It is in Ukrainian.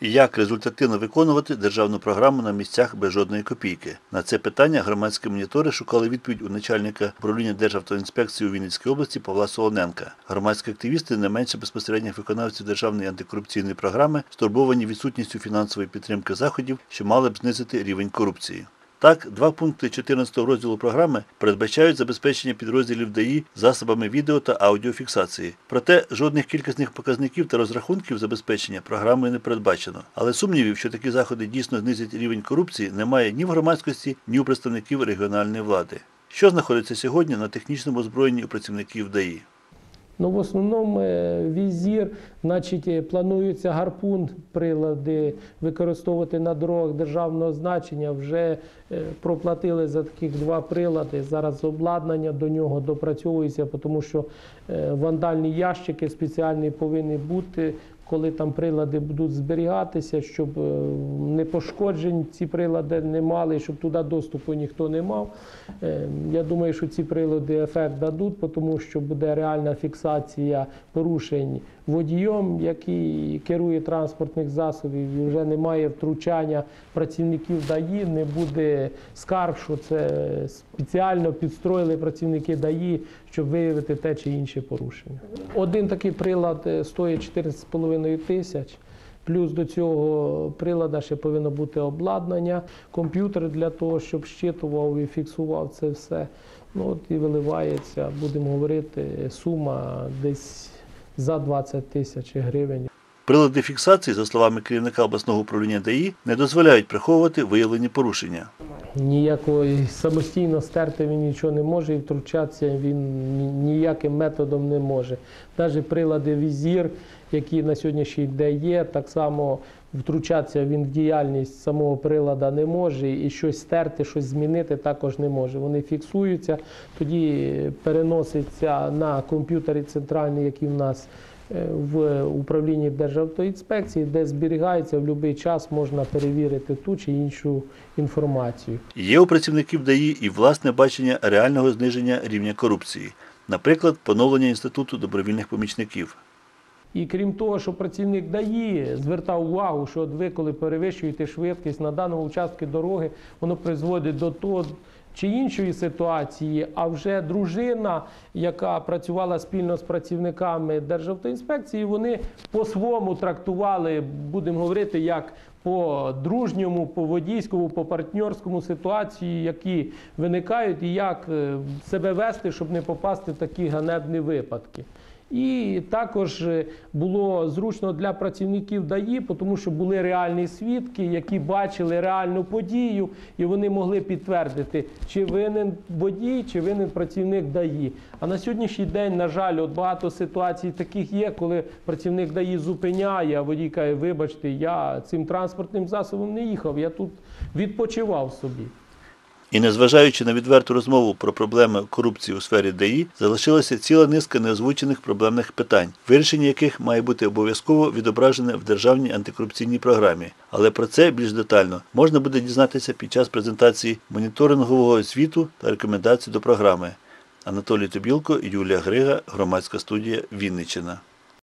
І як результативно виконувати державну програму на місцях без жодної копійки? На це питання громадські монітори шукали відповідь у начальника управління Державтоінспекції у Вінницькій області Павла Солоненка. Громадські активісти не менше безпосередніх виконавців державної антикорупційної програми стурбовані відсутністю фінансової підтримки заходів, що мали б знизити рівень корупції. Так, два пункти 14 розділу програми передбачають забезпечення підрозділів ДАІ засобами відео та аудіофіксації. Проте жодних кількісних показників та розрахунків забезпечення програмою не передбачено. Але сумнівів, що такі заходи дійсно знизять рівень корупції, немає ні в громадськості, ні у представників регіональної влади. Що знаходиться сьогодні на технічному озброєнні у працівників ДАІ? Ну, в основному е, візір, значить, е, планується гарпун, прилади використовувати на дорогах державного значення. Вже е, проплатили за таких два прилади. Зараз обладнання до нього допрацьовується, тому що вандальні ящики спеціальні повинні бути. Коли там прилади будуть зберігатися, щоб е, не пошкоджень ці прилади не мали, щоб туди доступу ніхто не мав. Е, Я думаю, що ці прилади ефект дадуть, тому що буде реальна фіксація порушень водієм, який керує транспортних засобів, і вже немає втручання працівників ДАІ, не буде скарг, що це спеціально підстроїли працівники ДАІ, щоб виявити те чи інше порушення. Один такий прилад е, стоїть 14,5 тисяч. Плюс до цього прилада ще повинно бути обладнання, комп'ютер для того, щоб щитував і фіксував це все. Ну от і виливається, будемо говорити, сума десь за 20 тисяч гривень. Прилади фіксації, за словами керівника обласного управління ДАІ, не дозволяють приховувати виявлені порушення. Ніякої самостійно стерти він нічого не може і втручатися він ніяким методом не може. Навіть прилади візір, які на сьогоднішній день є, так само втручатися він в діяльність самого прилада не може, і щось стерти, щось змінити також не може. Вони фіксуються, тоді переноситься на комп'ютері центральний, який в нас в управлінні Державтоінспекції, де зберігається в будь-який час можна перевірити ту чи іншу інформацію. Є у працівників ДАІ і власне бачення реального зниження рівня корупції, наприклад, поновлення інституту добровільних помічників. І крім того, що працівник ДАІ звертав увагу, що от ви, коли перевищуєте швидкість на даному участку дороги, воно призводить до того чи іншої ситуації, а вже дружина, яка працювала спільно з працівниками Державтоінспекції, вони по-своєму трактували, будемо говорити, як по дружньому, по водійському, по партнерському ситуації, які виникають, і як е, себе вести, щоб не попасти в такі ганебні випадки. І також е, було зручно для працівників ДАІ, тому що були реальні свідки, які бачили реальну подію, і вони могли підтвердити, чи винен водій, чи винен працівник ДАІ. А на сьогоднішній день, на жаль, от багато ситуацій таких є, коли працівник ДАІ зупиняє, а водій каже, вибачте, я цим транспортним засобом не їхав, я тут відпочивав собі. І незважаючи на відверту розмову про проблеми корупції у сфері ДАІ, залишилася ціла низка неозвучених проблемних питань, вирішення яких має бути обов'язково відображене в державній антикорупційній програмі. Але про це більш детально можна буде дізнатися під час презентації моніторингового звіту та рекомендацій до програми. Анатолій Тобілко, Юлія Грига, громадська студія Вінниччина.